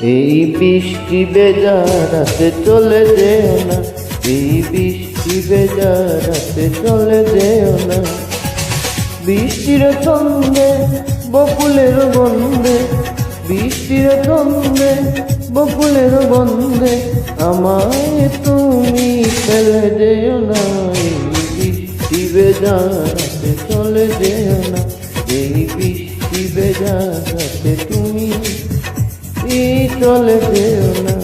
এই বৃষ্টি বেজারাতে চলে যেও না, এই বৃষ্টি বেজারাতে চলে যেও না। বৃষ্টির সঙ্গে বকুলের বন্ধে বৃষ্টির সঙ্গে বকুলের বন্ধে আমায় তুমি ফেলে যেও না, এই বৃষ্টি বেজারাতে চলে যেও না, এই বৃষ্টি বেজারাতে তুমি এই চলে যেও না।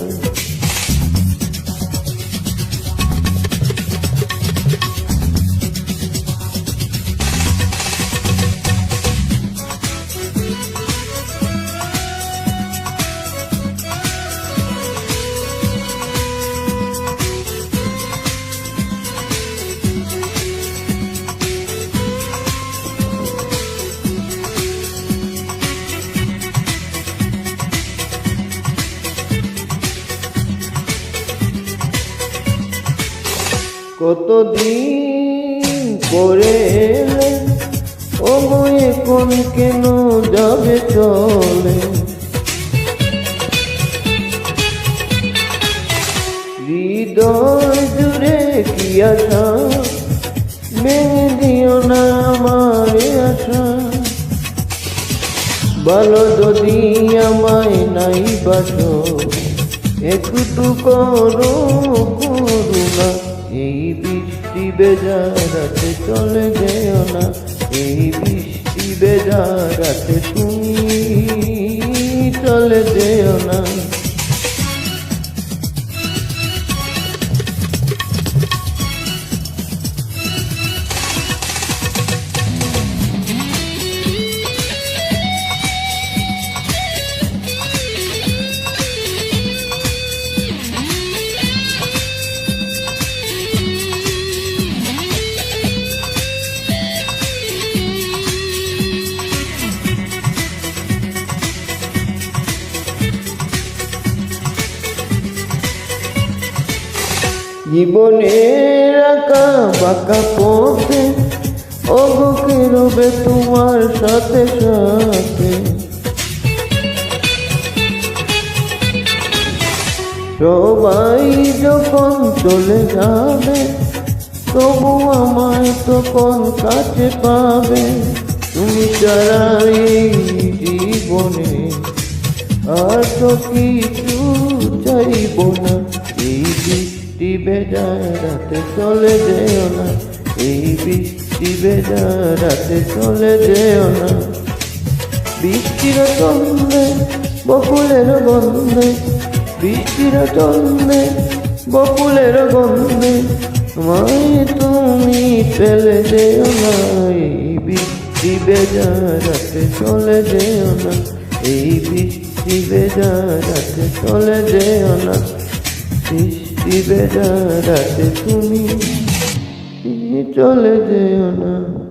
কতদিন এলে? ও এখন কেন যাবে চলে? হৃদয় জুড়ে কি আশা? ভেঙে দিও না আমার আশা। ভালো যদি আমায় নাই বাসো, একটু করো করুণা। এই বৃষ্টি বেজারাতে চলে যেও না। এই বৃষ্টি বেজারাতে তুমি জীবনের আঁকা বাঁকা পথে, অবকে রবে তোমার সাথে সাথে। সবাই যখন চলে যাবে, তবু আমায় তখন কাছে পাবে। তুমি এই জীবনে আর তো কিছু চাইব না। রাতে চলে যেও না। এই বৃষ্টি রাতে চলে যেও না। বৃষ্টির তন্দে বকুলের গন্ধে, বৃষ্টির তন্দে বকুলের গন্ধে তোমায় তুমি ফেলে যেও না। এই বৃষ্টি রাতে চলে যেও না। এই বৃষ্টি রাতে চলে যেও না। বৃষ্টি যা রাতে তুমি চলে যেও না।